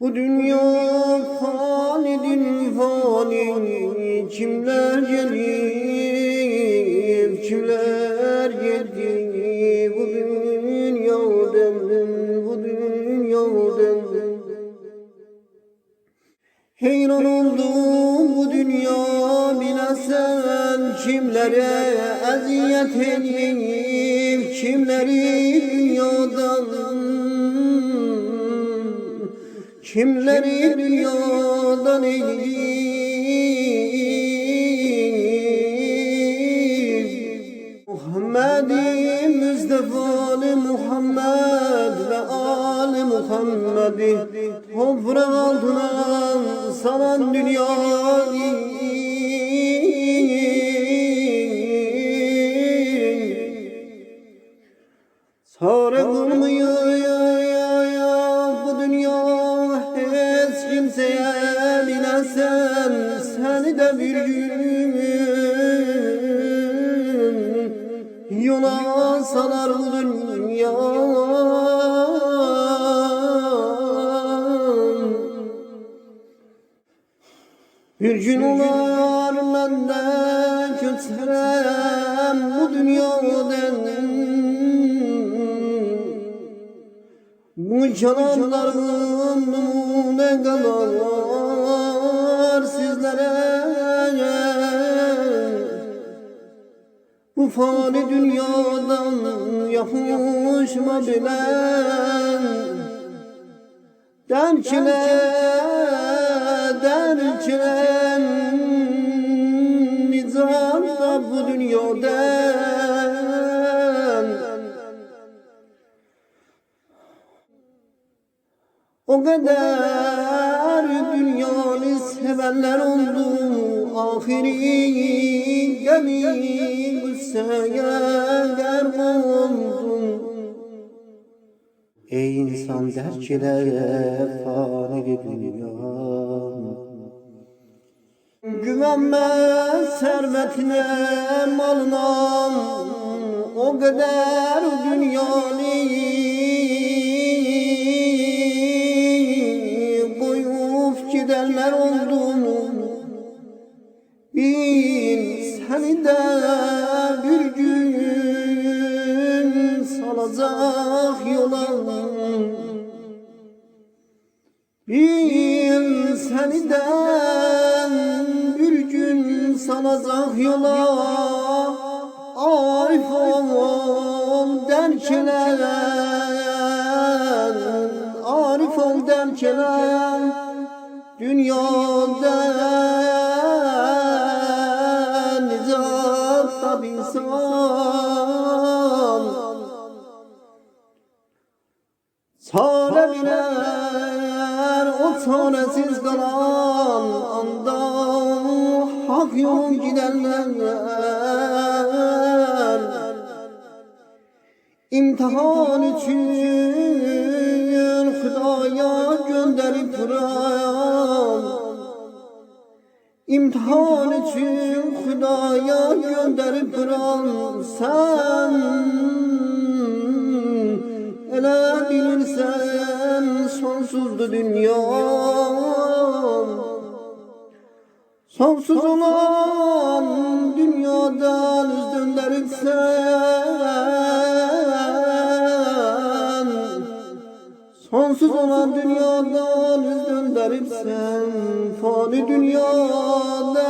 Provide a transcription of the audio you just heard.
Bu dünya fanidir fani Kimler gelir kimler gelir? Bu dünyadan bu dünyadan Heyran oldum bu dünya bilesen Kimlere eziyet edeyim? Kimleri dünyadan Kimleri dünyadan eyleyim Muhammed'i Mustafa'lı Muhammed ve Ali Muhammed'i Toprak altına saran dünyayı Sarı bilesen seni de bir gün yola salar bu dünya. Bir gün olar ben de kötürem bu dünyadan. Bu cananların numune sizlere Bu fani dünyadan yapışma bilen Derkile, derkile Nizam da bu dünyadan. O kadar dünyanı sevenler oldu Ahiri gemi müsseyer oldu. Ey insan derk ile fani dünya. Güvenme servetine malına O kadar dünyanı Bil seni de bir gün salacak yola Arif ol derkeler Arif ol derkeler Dünyada nizatta bir insan. Çare biler o çaresiz kalan anda Hak yolun gidenler İmtihan için Hüdaya gönderip Kur'an İmtihan için Hüdaya gönderip Kur'an Sen sonsuzdu dünya Sonsuz olan dünyadan yüz döndürürsen Sonsuz olan dünyadan yüz döndürürsen Fani dünyada